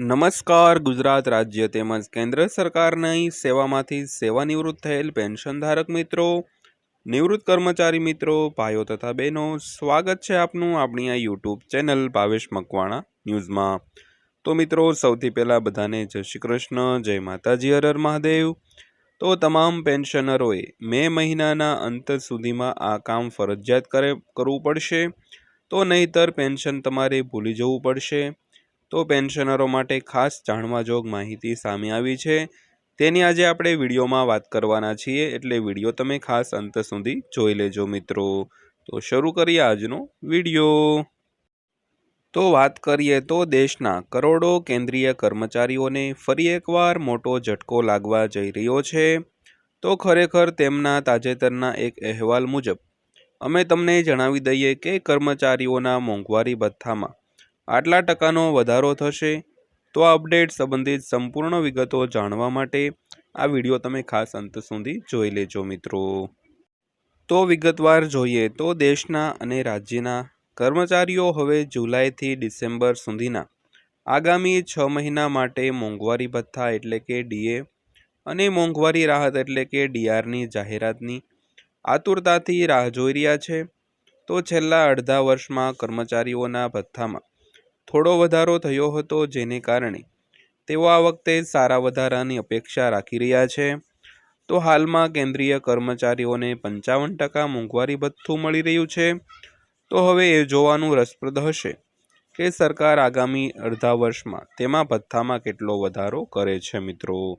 નમસ્કાર, ગુજરાત રાજ્ય તેમજ કેન્દ્ર સરકારની સેવામાંથી સેવાનિવૃત્ત થયેલ પેન્શનધારક મિત્રો, નિવૃત્ત કર્મચારી મિત્રો, ભાઈઓ તથા બહેનો, સ્વાગત છે આપનું આપણી આ યુટ્યુબ ચેનલ ભાવેશ મકવાણા ન્યૂઝમાં. તો મિત્રો, સૌથી પહેલાં બધાને જય શ્રી કૃષ્ણ, જય માતાજી, હર મહાદેવ. તો તમામ પેન્શનરોએ મે મહિનાના અંત સુધીમાં આ કામ ફરજિયાત કરે, કરવું પડશે. તો નહીતર પેન્શન તમારે ભૂલી જવું પડશે. તો પેન્શનરો માટે ખાસ જાણવાજોગ માહિતી સામે આવી છે. તેની આજે આપણે વિડીયોમાં વાત કરવાના છીએ, એટલે વીડિયો તમે ખાસ અંત સુધી જોઈ લેજો મિત્રો. તો શરૂ કરીએ આજનો વીડિયો. તો વાત કરીએ તો દેશના કરોડો કેન્દ્રીય કર્મચારીઓને ફરી એકવાર મોટો ઝટકો લાગવા જઈ રહ્યો છે. તો ખરેખર તેમના તાજેતરના એક અહેવાલ મુજબ, અમે તમને જણાવી દઈએ કે કર્મચારીઓના મોંઘવારી ભથ્થામાં આટલા ટકાનો વધારો થશે? તો આ અપડેટ સંબંધિત સંપૂર્ણ વિગતો જાણવા માટે આ વીડિયો તમે ખાસ અંત સુધી જોઈ લેજો મિત્રો. તો વિગતવાર જોઈએ તો દેશના અને રાજ્યના કર્મચારીઓ હવે જુલાઈથી ડિસેમ્બર સુધીના આગામી છ મહિના માટે મોંઘવારી ભથ્થા એટલે કે ડીએ અને મોંઘવારી રાહત એટલે કે ડીઆરની જાહેરાતની આતુરતાથી રાહ જોઈ રહ્યા છે. તો છેલ્લા અડધા વર્ષમાં કર્મચારીઓના ભથ્થામાં થોડો વધારો થયો હતો જેને કારણે તેઓ આ વખતે સારા વધારાની અપેક્ષા રાખી રહ્યા છે. તો હાલમાં કેન્દ્રીય કર્મચારીઓને પંચાવન ટકા મોંઘવારી ભથ્થું મળી રહ્યું છે. તો હવે એ જોવાનું રસપ્રદ હશે કે સરકાર આગામી અડધા વર્ષમાં તેમાં ભથ્થામાં કેટલો વધારો કરે છે મિત્રો.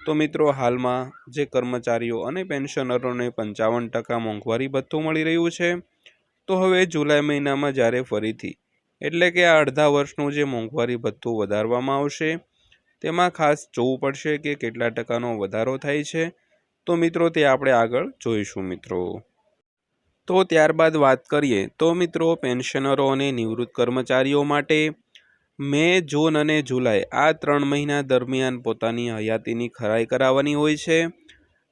તો મિત્રો, હાલમાં જે કર્મચારીઓ અને પેન્શનરોને પંચાવન ટકા મોંઘવારી ભથ્થું મળી રહ્યું છે, તો હવે જુલાઈ મહિનામાં જ્યારે ફરીથી એટલે કે આ અડધા વર્ષનું જે મોંઘવારી ભથ્થું વધારવામાં આવશે, તેમાં ખાસ જોવું પડશે કે કેટલા ટકાનો વધારો થાય છે. તો મિત્રો, તે આપણે આગળ જોઈશું મિત્રો. તો ત્યારબાદ વાત કરીએ, તો મિત્રો, પેન્શનરો અને નિવૃત્ત કર્મચારીઓ માટે મે, જૂન અને જુલાઈ આ ત્રણ મહિના દરમિયાન પોતાની હયાતીની ખરાઈ કરાવવાની હોય છે.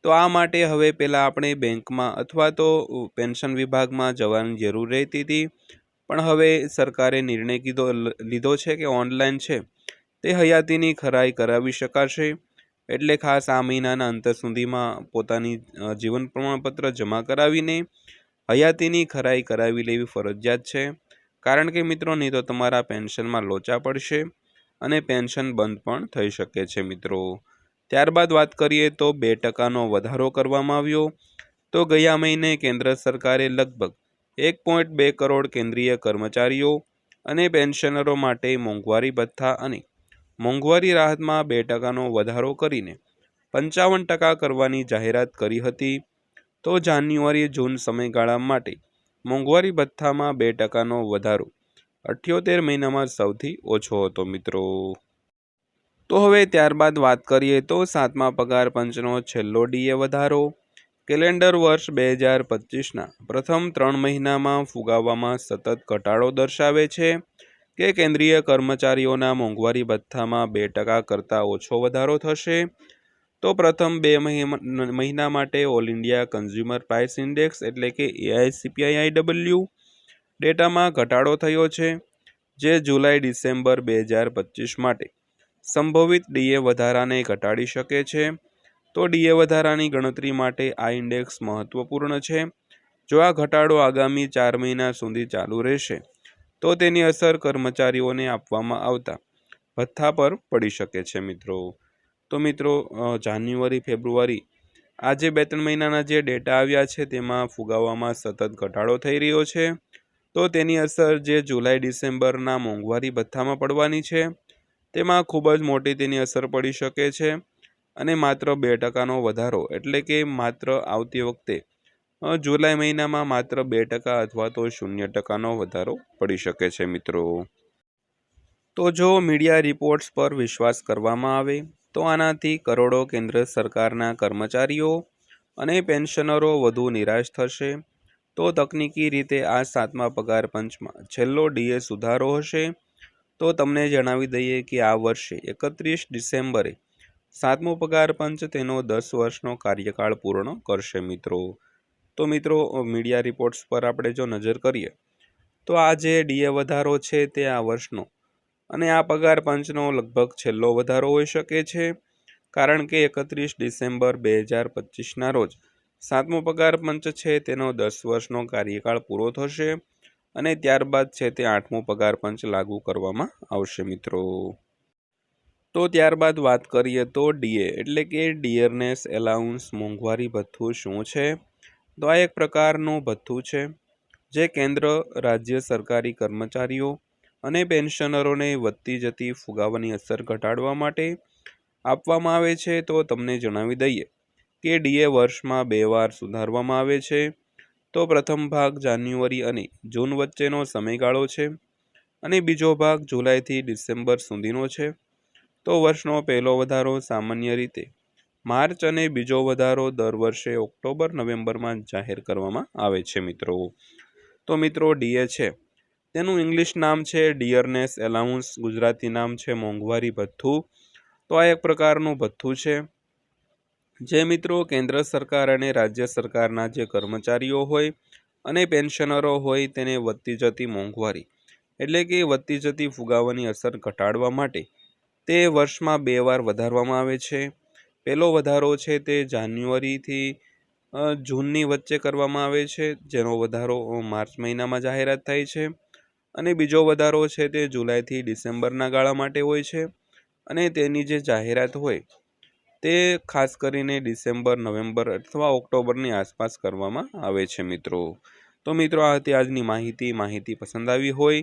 તો આ માટે હવે પહેલાં આપણે બેંકમાં અથવા તો પેન્શન વિભાગમાં જવાની જરૂર રહેતી હતી. પણ હવે સરકારે નિર્ણય કીધો લીધો છે કે ઓનલાઈન છે, તે હયાતીની ખરાઈ કરાવી શકાશે, એટલે ખાસ આ મહિનાના અંત સુધીમાં પોતાની જીવન પ્રમાણપત્ર જમા કરાવીને હયાતીની ખરાઈ કરાવી લેવી ફરજિયાત છે. કારણ કે મિત્રો, નહીં તો તમારા પેન્શનમાં લોચા પડશે અને પેન્શન બંધ પણ થઈ શકે છે મિત્રો. ત્યારબાદ વાત કરીએ તો બે ટકાનો વધારો કરવામાં આવ્યો. તો ગયા મહિને કેન્દ્ર સરકારે લગભગ એક પોઈન્ટ બે કરોડ કેન્દ્રીય કર્મચારીઓ અને પેન્શનરો માટે મોંઘવારી ભથ્થા અને મોંઘવારી રાહતમાં બે ટકાનો વધારો કરીને પંચાવન ટકા કરવાની જાહેરાત કરી હતી. તો જાન્યુઆરી જૂન સમયગાળા માટે મોંઘવારી ભથ્થામાં બે ટકાનો વધારો અઠ્યોતેર મહિનામાં સૌથી ઓછો હતો મિત્રો. તો હવે ત્યારબાદ વાત કરીએ તો સાતમા પગાર પંચનો છેલ્લો ડીએ વધારો. કેલેન્ડર વર્ષ બે હજાર પચીસના પ્રથમ ત્રણ મહિનામાં ફુગાવામાં સતત ઘટાડો દર્શાવે છે કે કેન્દ્રીય કર્મચારીઓના મોંઘવારી ભથ્થામાં બે ટકા કરતાં ઓછો વધારો થશે. તો પ્રથમ બે મહિના માટે all India consumer price index એટલે કે એઆઈસીપીઆઈ ડબલ્યુ ડેટામાં ઘટાડો થયો છે, જે જુલાઈ ડિસેમ્બર બે હજાર પચીસ માટે સંભવિત ડીએ વધારાને ઘટાડી શકે છે. તો ડીએ વધારાની ગણતરી માટે આ ઇન્ડેક્સ મહત્વપૂર્ણ છે. જો આ ઘટાડો આગામી ચાર મહિના સુધી ચાલુ રહેશે, તો તેની અસર કર્મચારીઓને આપવામાં આવતા ભથ્થા પર પડી શકે છે મિત્રો. તો મિત્રો જાન્યુઆરી, ફેબ્રુઆરી આ જે બે ત્રણ મહિનાના જે ડેટા આવ્યા છે તેમાં ફુગાવામાં સતત ઘટાડો થઈ રહ્યો છે. તો તેની અસર જે જુલાઈ, ડિસેમ્બરના મોંઘવારી ભથ્થામાં પડવાની છે. તેમાં ખૂબ જ મોટી તેની અસર પડી શકે છે. અને માત્ર બે ટકાનો વધારો એટલે કે માત્ર આવતી વખતે જુલાઈ મહિનામાં માત્ર બે ટકા અથવા તો શૂન્ય ટકાનો વધારો પડી શકે છે મિત્રો. તો જો મીડિયા રિપોર્ટ્સ પર વિશ્વાસ કરવામાં આવે, તો આનાથી કરોડો કેન્દ્ર સરકારના કર્મચારીઓ અને પેન્શનરો વધુ નિરાશ થશે. તો તકનીકી રીતે આ સાતમા પગાર પંચમાં છેલ્લો ડીએ સુધારો હશે. તો તમને જણાવી દઈએ કે આ વર્ષે એકત્રીસ ડિસેમ્બરે સાતમો પગાર પંચ તેનો દસ વર્ષનો કાર્યકાળ પૂર્ણ કરશે મિત્રો. તો મિત્રો, મીડિયા રિપોર્ટ્સ પર આપણે જો નજર કરીએ, તો આ જે ડીએ વધારો છે તે આ વર્ષનો અને આ પગાર પંચનો લગભગ છેલ્લો વધારો હોઈ શકે છે. કારણ કે એકત્રીસ ડિસેમ્બર બે હજાર પચીસના રોજ સાતમો પગાર પંચ છે તેનો દસ વર્ષનો કાર્યકાળ પૂરો થશે અને ત્યારબાદ છે તે આઠમો પગાર પંચ લાગુ કરવામાં આવશે મિત્રો. તો ત્યારબાદ વાત કરીએ તો ડીએ, એટલે કે ડિયરનેસ એલાઉન્સ મોંઘવારી ભથ્થું શું છે? તો આ એક પ્રકારનું ભથ્થું છે, જે કેન્દ્ર, રાજ્ય સરકારી કર્મચારીઓ અને પેન્શનરોને વધતી જતી ફુગાવાની અસર ઘટાડવા માટે આપવામાં આવે છે. તો તમને જણાવી દઈએ કે ડીએ વર્ષમાં બે વાર સુધારવામાં આવે છે. તો પ્રથમ ભાગ જાન્યુઆરી અને જૂન વચ્ચેનો સમયગાળો છે અને બીજો ભાગ જુલાઈથી ડિસેમ્બર સુધીનો છે. તો વર્ષનો પહેલો વધારો સામાન્ય રીતે માર્ચ અને બીજો વધારો દર વર્ષે ઓક્ટોબર, નવેમ્બરમાં જાહેર કરવામાં આવે છે મિત્રો. તો મિત્રો, ડીએ છે. તેનું ઇંગ્લિશ નામ છે ડિયરનેસ એલાઉન્સ, ગુજરાતી નામ છે મોંઘવારી ભથ્થું. તો આ એક પ્રકારનું ભથ્થું છે. જે મિત્રો કેન્દ્ર સરકાર અને રાજ્ય સરકારના જે કર્મચારીઓ હોય અને પેન્શનરો હોય તેને વધતી જતી મોંઘવારી, એટલે કે વધતી જતી ફુગાવાની અસર ઘટાડવા માટે તે વર્ષમાં બે વાર વધારવામાં આવે છે. પહેલો વધારો છે તે જાન્યુઆરીથી જૂનની વચ્ચે કરવામાં આવે છે, જેનો વધારો માર્ચ મહિનામાં જાહેરાત થાય છે. અને બીજો વધારો છે તે જુલાઈથી ડિસેમ્બરના ગાળા માટે હોય છે અને તેની જે જાહેરાત હોય તે ખાસ કરીને ડિસેમ્બર, નવેમ્બર અથવા ઓક્ટોબરની આસપાસ કરવામાં આવે છે મિત્રો. તો મિત્રો, આ હતી આજની માહિતી. માહિતી પસંદ આવી હોય